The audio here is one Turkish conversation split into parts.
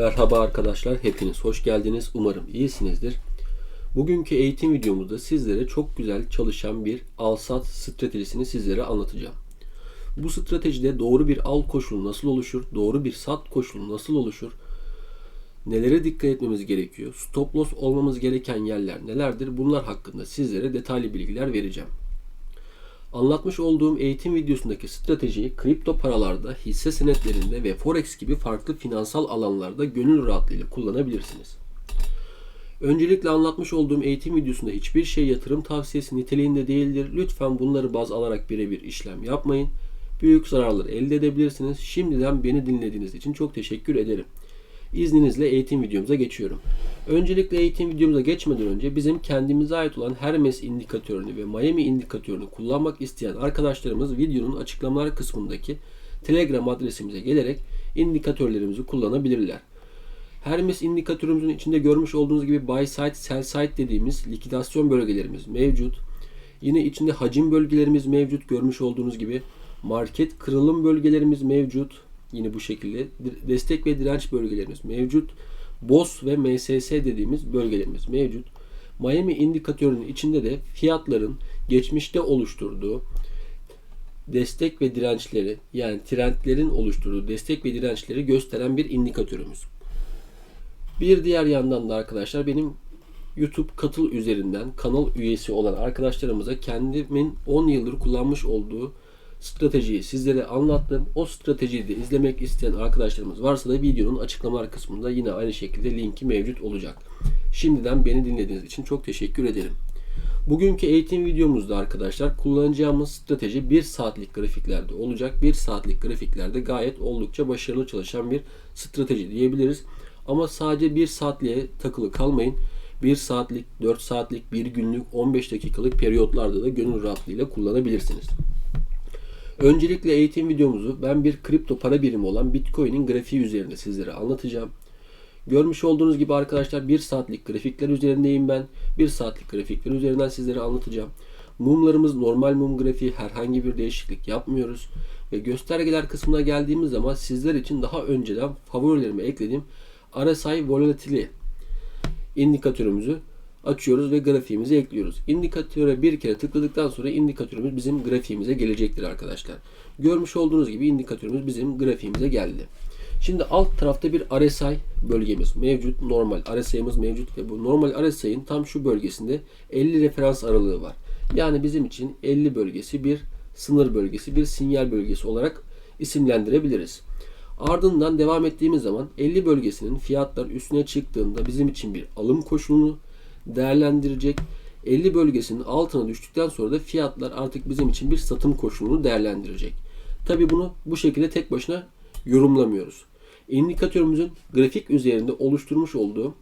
Merhaba arkadaşlar, hepiniz hoş geldiniz. Umarım iyisinizdir. Bugünkü eğitim videomuzda sizlere çok güzel çalışan bir al-sat stratejisini sizlere anlatacağım. Bu stratejide doğru bir al koşulu nasıl oluşur, doğru bir sat koşulu nasıl oluşur, nelere dikkat etmemiz gerekiyor, stop loss olmamız gereken yerler nelerdir bunlar hakkında sizlere detaylı bilgiler vereceğim. Anlatmış olduğum eğitim videosundaki stratejiyi kripto paralarda, hisse senetlerinde ve forex gibi farklı finansal alanlarda gönül rahatlığıyla kullanabilirsiniz. Öncelikle anlatmış olduğum eğitim videosunda hiçbir şey yatırım tavsiyesi niteliğinde değildir. Lütfen bunları baz alarak birebir işlem yapmayın. Büyük zararlar elde edebilirsiniz. Şimdiden beni dinlediğiniz için çok teşekkür ederim. İzninizle eğitim videomuza geçiyorum. Öncelikle eğitim videomuza geçmeden önce bizim kendimize ait olan Hermes indikatörünü ve Miami indikatörünü kullanmak isteyen arkadaşlarımız videonun açıklamalar kısmındaki Telegram adresimize gelerek indikatörlerimizi kullanabilirler. Hermes indikatörümüzün içinde görmüş olduğunuz gibi buy side, sell side dediğimiz likidasyon bölgelerimiz mevcut. Yine içinde hacim bölgelerimiz mevcut görmüş olduğunuz gibi. Market kırılım bölgelerimiz mevcut. Yine bu şekilde destek ve direnç bölgelerimiz mevcut. BOS ve MSS dediğimiz bölgelerimiz mevcut. Miami indikatörünün içinde de fiyatların geçmişte oluşturduğu destek ve dirençleri yani trendlerin oluşturduğu destek ve dirençleri gösteren bir indikatörümüz. Bir diğer yandan da arkadaşlar benim YouTube katıl üzerinden kanal üyesi olan arkadaşlarımıza kendimin 10 yıldır kullanmış olduğu stratejiyi sizlere anlattım. O stratejiyi de izlemek isteyen arkadaşlarımız varsa da videonun açıklamalar kısmında yine aynı şekilde linki mevcut olacak. Şimdiden beni dinlediğiniz için çok teşekkür ederim. Bugünkü eğitim videomuzda arkadaşlar kullanacağımız strateji 1 saatlik grafiklerde olacak. 1 saatlik grafiklerde gayet oldukça başarılı çalışan bir strateji diyebiliriz. Ama sadece 1 saatliğe takılı kalmayın. 1 saatlik, 4 saatlik, 1 günlük, 15 dakikalık periyotlarda da gönül rahatlığıyla kullanabilirsiniz. Öncelikle eğitim videomuzu ben bir kripto para birimi olan Bitcoin'in grafiği üzerinde sizlere anlatacağım. Görmüş olduğunuz gibi arkadaşlar 1 saatlik grafikler üzerindeyim ben. 1 saatlik grafikler üzerinden sizlere anlatacağım. Mumlarımız normal mum grafiği herhangi bir değişiklik yapmıyoruz. Ve göstergeler kısmına geldiğimiz zaman sizler için daha önceden favorilerime eklediğim RSI Volatility indikatörümüzü açıyoruz ve grafiğimizi ekliyoruz. İndikatöre bir kere tıkladıktan sonra indikatörümüz bizim grafiğimize gelecektir arkadaşlar. Görmüş olduğunuz gibi indikatörümüz bizim grafiğimize geldi. Şimdi alt tarafta bir RSI bölgemiz mevcut. Normal RSI'miz mevcut ve bu normal RSI'nin tam şu bölgesinde 50 referans aralığı var. Yani bizim için 50 bölgesi bir sınır bölgesi, bir sinyal bölgesi olarak isimlendirebiliriz. Ardından devam ettiğimiz zaman 50 bölgesinin fiyatlar üstüne çıktığında bizim için bir alım koşulunu değerlendirecek. 50 bölgesinin altına düştükten sonra da fiyatlar artık bizim için bir satım koşulunu değerlendirecek. Tabi bunu bu şekilde tek başına yorumlamıyoruz. İndikatörümüzün grafik üzerinde oluşturmuş olduğu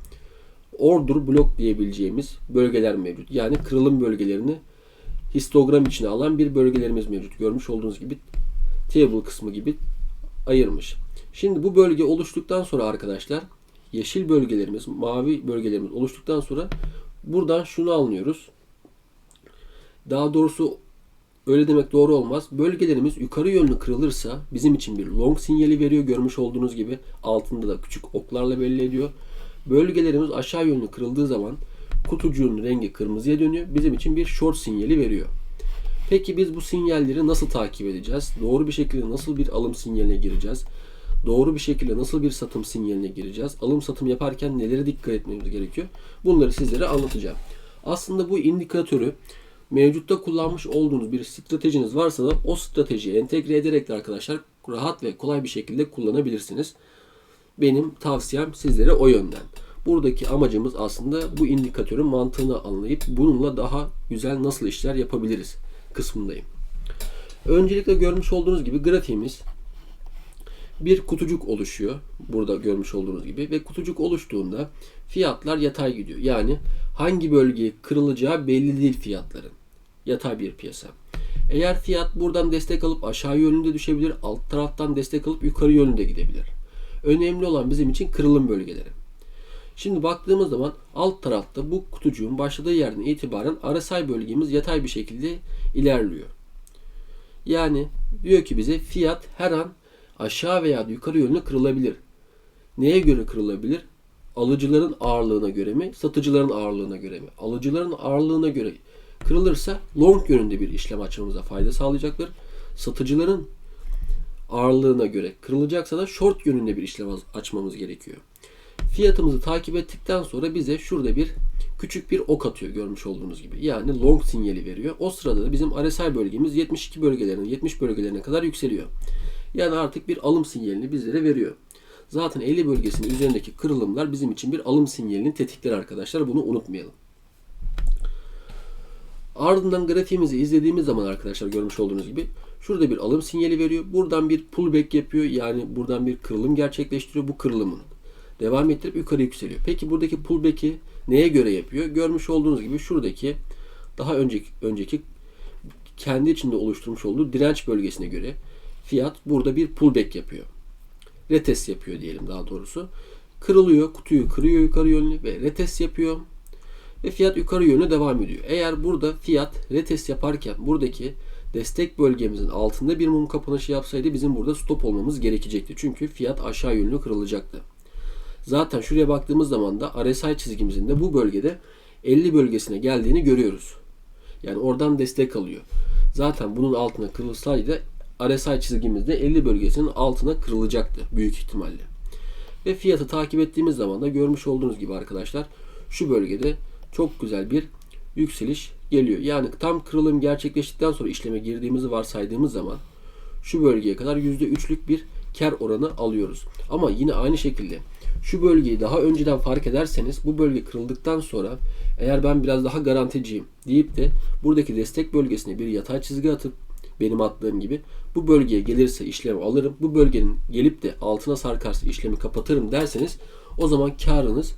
order blok diyebileceğimiz bölgeler mevcut. Yani kırılım bölgelerini histogram içine alan bir bölgelerimiz mevcut. Görmüş olduğunuz gibi table kısmı gibi ayırmış. Şimdi bu bölge oluştuktan sonra arkadaşlar yeşil bölgelerimiz, mavi bölgelerimiz oluştuktan sonra buradan şunu anlıyoruz. Daha doğrusu öyle demek doğru olmaz. Bölgelerimiz yukarı yönlü kırılırsa bizim için bir long sinyali veriyor. Görmüş olduğunuz gibi altında da küçük oklarla belli ediyor. Bölgelerimiz aşağı yönlü kırıldığı zaman kutucuğun rengi kırmızıya dönüyor. Bizim için bir short sinyali veriyor. Peki biz bu sinyalleri nasıl takip edeceğiz? Doğru bir şekilde nasıl bir alım sinyaline gireceğiz? Doğru bir şekilde nasıl bir satım sinyaline gireceğiz? Alım satım yaparken nelere dikkat etmemiz gerekiyor? Bunları sizlere anlatacağım. Aslında bu indikatörü mevcutta kullanmış olduğunuz bir stratejiniz varsa da o stratejiyi entegre ederek de arkadaşlar rahat ve kolay bir şekilde kullanabilirsiniz. Benim tavsiyem sizlere o yönden. Buradaki amacımız aslında bu indikatörün mantığını anlayıp bununla daha güzel nasıl işler yapabiliriz kısmındayım. Öncelikle görmüş olduğunuz gibi grafiğimiz bir kutucuk oluşuyor. Burada görmüş olduğunuz gibi ve kutucuk oluştuğunda fiyatlar yatay gidiyor. Yani hangi bölgeye kırılacağı belli değil fiyatların. Yatay bir piyasa. Eğer fiyat buradan destek alıp aşağı yönünde düşebilir, alt taraftan destek alıp yukarı yönünde gidebilir. Önemli olan bizim için kırılım bölgeleri. Şimdi baktığımız zaman alt tarafta bu kutucuğun başladığı yerden itibaren RSI bölgemiz yatay bir şekilde ilerliyor. Yani diyor ki bize fiyat her an aşağı veya yukarı yönlü kırılabilir. neye göre kırılabilir? Alıcıların ağırlığına göre mi, satıcıların ağırlığına göre mi? Alıcıların ağırlığına göre kırılırsa long yönünde bir işlem açmamıza fayda sağlayacaktır. Satıcıların ağırlığına göre kırılacaksa da short yönünde bir işlem açmamız gerekiyor. Fiyatımızı takip ettikten sonra bize şurada bir küçük bir ok atıyor görmüş olduğunuz gibi. Yani long sinyali veriyor. O sırada da bizim RSI bölgemiz 72 bölgelerine, 70 bölgelerine kadar yükseliyor. Yani artık bir alım sinyalini bizlere veriyor. Zaten 50 bölgesinin üzerindeki kırılımlar bizim için bir alım sinyalinin tetikleri arkadaşlar. Bunu unutmayalım. Ardından grafiğimizi izlediğimiz zaman arkadaşlar görmüş olduğunuz gibi şurada bir alım sinyali veriyor. Buradan bir pullback yapıyor. Yani buradan bir kırılım gerçekleştiriyor. Bu kırılımın devam ettirip yukarı yükseliyor. Peki buradaki pullback'i neye göre yapıyor? Görmüş olduğunuz gibi şuradaki daha önceki önceki kendi içinde oluşturmuş olduğu direnç bölgesine göre fiyat burada bir pullback yapıyor. Retest yapıyor diyelim daha doğrusu. Kırılıyor, kutuyu kırıyor yukarı yönlü ve retest yapıyor. Ve fiyat yukarı yönlü devam ediyor. Eğer burada fiyat retest yaparken buradaki destek bölgemizin altında bir mum kapanışı yapsaydı bizim burada stop olmamız gerekecekti. Çünkü fiyat aşağı yönlü kırılacaktı. Zaten şuraya baktığımız zaman da RSI çizgimizin de bu bölgede 50 bölgesine geldiğini görüyoruz. Yani oradan destek alıyor. Zaten bunun altına kırılsaydı RSI çizgimizde 50 bölgesinin altına kırılacaktı büyük ihtimalle. Ve fiyatı takip ettiğimiz zaman da görmüş olduğunuz gibi arkadaşlar şu bölgede çok güzel bir yükseliş geliyor. Yani tam kırılım gerçekleştikten sonra işleme girdiğimizi varsaydığımız zaman şu bölgeye kadar %3'lük bir kar oranı alıyoruz. Ama yine aynı şekilde şu bölgeyi daha önceden fark ederseniz bu bölge kırıldıktan sonra eğer ben biraz daha garanticiyim deyip de buradaki destek bölgesine bir yatay çizgi atıp benim attığım gibi bu bölgeye gelirse işlemi alırım. Bu bölgenin gelip de altına sarkarsa işlemi kapatırım derseniz o zaman karınız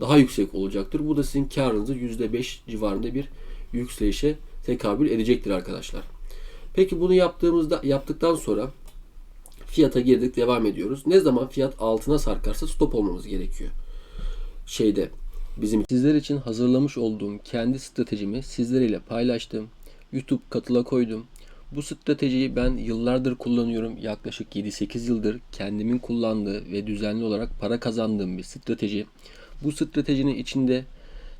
daha yüksek olacaktır. Bu da sizin karınızı %5 civarında bir yükselişe tekabül edecektir arkadaşlar. Peki bunu yaptığımızda yaptıktan sonra fiyata girdik devam ediyoruz. Ne zaman fiyat altına sarkarsa stop olmamız gerekiyor. Şeyde bizim sizler için hazırlamış olduğum kendi stratejimi sizlerle paylaştım. YouTube katıla koydum. Bu stratejiyi ben yıllardır kullanıyorum. Yaklaşık 7-8 yıldır kendimin kullandığı ve düzenli olarak para kazandığım bir strateji. Bu stratejinin içinde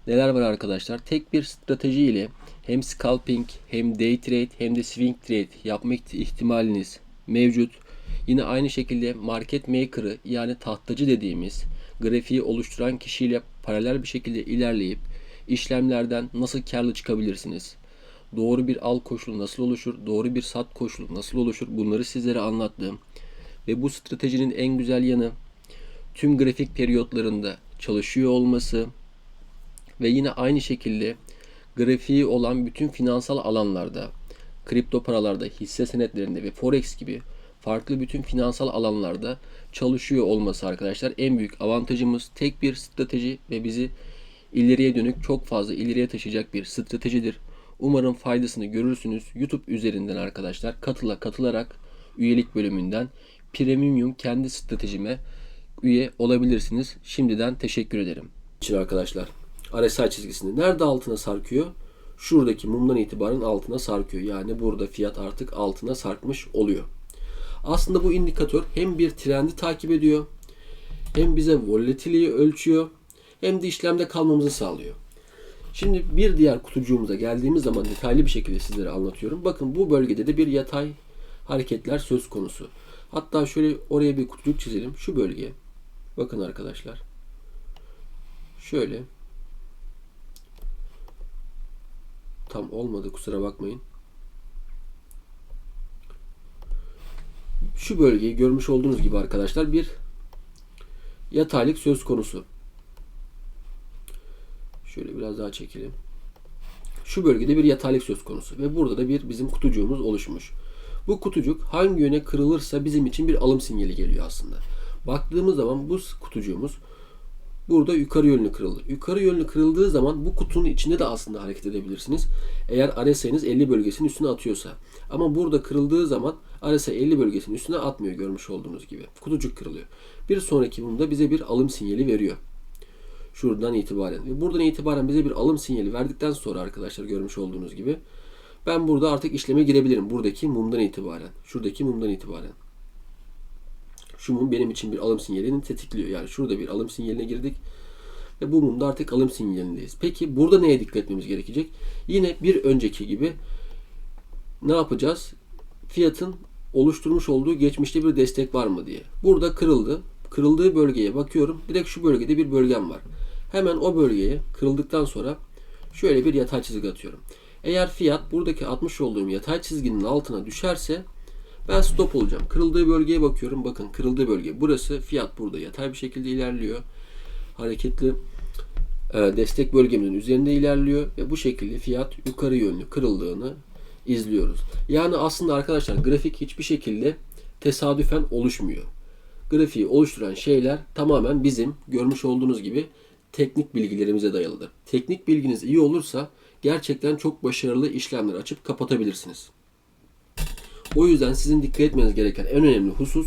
neler var arkadaşlar? Tek bir strateji ile hem scalping hem day trade hem de swing trade yapma ihtimaliniz mevcut. Yine aynı şekilde market maker'ı yani tahtacı dediğimiz grafiği oluşturan kişiyle paralel bir şekilde ilerleyip işlemlerden nasıl karlı çıkabilirsiniz? Doğru bir al koşulu nasıl oluşur? Doğru bir sat koşulu nasıl oluşur? Bunları sizlere anlattım. Ve bu stratejinin en güzel yanı tüm grafik periyotlarında çalışıyor olması ve yine aynı şekilde grafiği olan bütün finansal alanlarda, kripto paralarda, hisse senetlerinde ve forex gibi farklı bütün finansal alanlarda çalışıyor olması arkadaşlar en büyük avantajımız tek bir strateji ve bizi ileriye dönük çok fazla ileriye taşıyacak bir stratejidir. Umarım faydasını görürsünüz. YouTube üzerinden arkadaşlar katıla katılarak üyelik bölümünden premium kendi stratejime üye olabilirsiniz. Şimdiden teşekkür ederim. Için arkadaşlar RSI çizgisinde nerede altına sarkıyor? Şuradaki mumdan itibaren altına sarkıyor. Yani burada fiyat artık altına sarkmış oluyor. Aslında bu indikatör hem bir trendi takip ediyor, hem bize volatiliteyi ölçüyor, hem de işlemde kalmamızı sağlıyor. Şimdi bir diğer kutucuğumuza geldiğimiz zaman detaylı bir şekilde sizlere anlatıyorum. Bakın bu bölgede de bir yatay hareketler söz konusu. Hatta şöyle oraya bir kutucuk çizelim. Şu bölge. Bakın arkadaşlar. Şöyle. Tam olmadı kusura bakmayın. Şu bölgeyi görmüş olduğunuz gibi arkadaşlar bir yataylık söz konusu. Şöyle biraz daha çekelim. Şu bölgede bir yataylık söz konusu ve burada da bir bizim kutucuğumuz oluşmuş. Bu kutucuk hangi yöne kırılırsa bizim için bir alım sinyali geliyor aslında. Baktığımız zaman bu kutucuğumuz burada yukarı yönlü kırılır. Yukarı yönlü kırıldığı zaman bu kutunun içinde de aslında hareket edebilirsiniz. Eğer RSI'niz 50 bölgesinin üstüne atıyorsa. Ama burada kırıldığı zaman RSI 50 bölgesinin üstüne atmıyor görmüş olduğunuz gibi. Kutucuk kırılıyor. Bir sonraki bunda bize bir alım sinyali veriyor. Şuradan itibaren. Ve buradan itibaren bize bir alım sinyali verdikten sonra arkadaşlar görmüş olduğunuz gibi ben burada artık işleme girebilirim. Buradaki mumdan itibaren. Şuradaki mumdan itibaren. Şu mum benim için bir alım sinyalini tetikliyor. Yani şurada bir alım sinyaline girdik. Ve bu mumda artık alım sinyalindeyiz. Peki burada neye dikkat etmemiz gerekecek? Yine bir önceki gibi ne yapacağız? Fiyatın oluşturmuş olduğu geçmişte bir destek var mı diye. Burada kırıldı. Kırıldığı bölgeye bakıyorum. Direkt şu bölgede bir bölgem var. Hemen o bölgeye kırıldıktan sonra şöyle bir yatay çizgi atıyorum. Eğer fiyat buradaki atmış olduğum yatay çizginin altına düşerse ben stop olacağım. Kırıldığı bölgeye bakıyorum. Bakın kırıldığı bölge. Burası fiyat burada yatay bir şekilde ilerliyor. Hareketli e, destek bölgemizin üzerinde ilerliyor ve bu şekilde fiyat yukarı yönlü kırıldığını izliyoruz. Yani aslında arkadaşlar grafik hiçbir şekilde tesadüfen oluşmuyor. Grafiği oluşturan şeyler tamamen bizim görmüş olduğunuz gibi teknik bilgilerimize dayalıdır. Teknik bilginiz iyi olursa gerçekten çok başarılı işlemler açıp kapatabilirsiniz. O yüzden sizin dikkat etmeniz gereken en önemli husus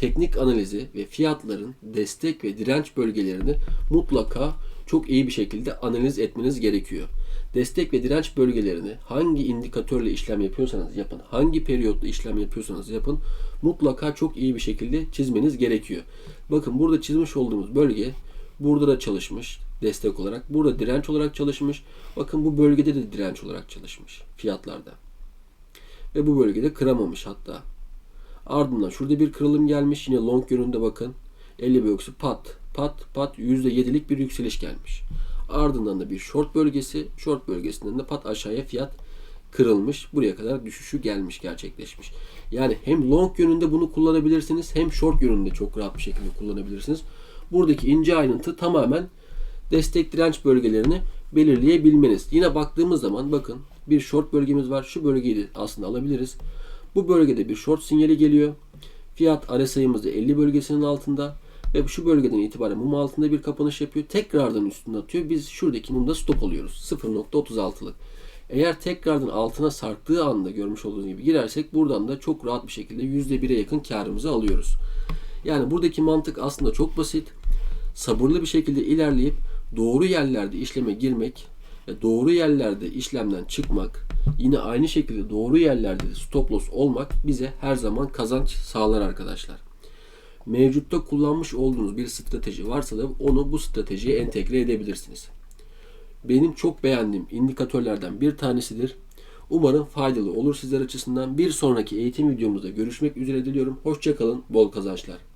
teknik analizi ve fiyatların destek ve direnç bölgelerini mutlaka çok iyi bir şekilde analiz etmeniz gerekiyor. Destek ve direnç bölgelerini hangi indikatörle işlem yapıyorsanız yapın, hangi periyotla işlem yapıyorsanız yapın mutlaka çok iyi bir şekilde çizmeniz gerekiyor. Bakın burada çizmiş olduğumuz bölge burada da çalışmış destek olarak, burada direnç olarak çalışmış. Bakın bu bölgede de direnç olarak çalışmış fiyatlarda. Ve bu bölgede kıramamış hatta. Ardından şurada bir kırılım gelmiş. Yine long yönünde bakın. 50 bölgesi pat pat pat %7'lik bir yükseliş gelmiş. Ardından da bir short bölgesi. Short bölgesinden de pat aşağıya fiyat kırılmış. Buraya kadar düşüşü gelmiş, gerçekleşmiş. Yani hem long yönünde bunu kullanabilirsiniz hem short yönünde çok rahat bir şekilde kullanabilirsiniz. Buradaki ince ayrıntı tamamen destek direnç bölgelerini belirleyebilmeniz. Yine baktığımız zaman bakın bir short bölgemiz var. Şu bölgeyi de aslında alabiliriz. Bu bölgede bir short sinyali geliyor. Fiyat RSI'miz de 50 bölgesinin altında ve şu bölgeden itibaren mum altında bir kapanış yapıyor. Tekrardan üstüne atıyor. Biz şuradaki mumda stop oluyoruz. 0.36'lık. Eğer tekrardan altına sarktığı anda görmüş olduğunuz gibi girersek buradan da çok rahat bir şekilde %1'e yakın karımızı alıyoruz. Yani buradaki mantık aslında çok basit. Sabırlı bir şekilde ilerleyip doğru yerlerde işleme girmek ve doğru yerlerde işlemden çıkmak, yine aynı şekilde doğru yerlerde de stop loss olmak bize her zaman kazanç sağlar arkadaşlar. Mevcutta kullanmış olduğunuz bir strateji varsa da onu bu stratejiye entegre edebilirsiniz. Benim çok beğendiğim indikatörlerden bir tanesidir. Umarım faydalı olur sizler açısından. Bir sonraki eğitim videomuzda görüşmek üzere diliyorum. Hoşçakalın, bol kazançlar.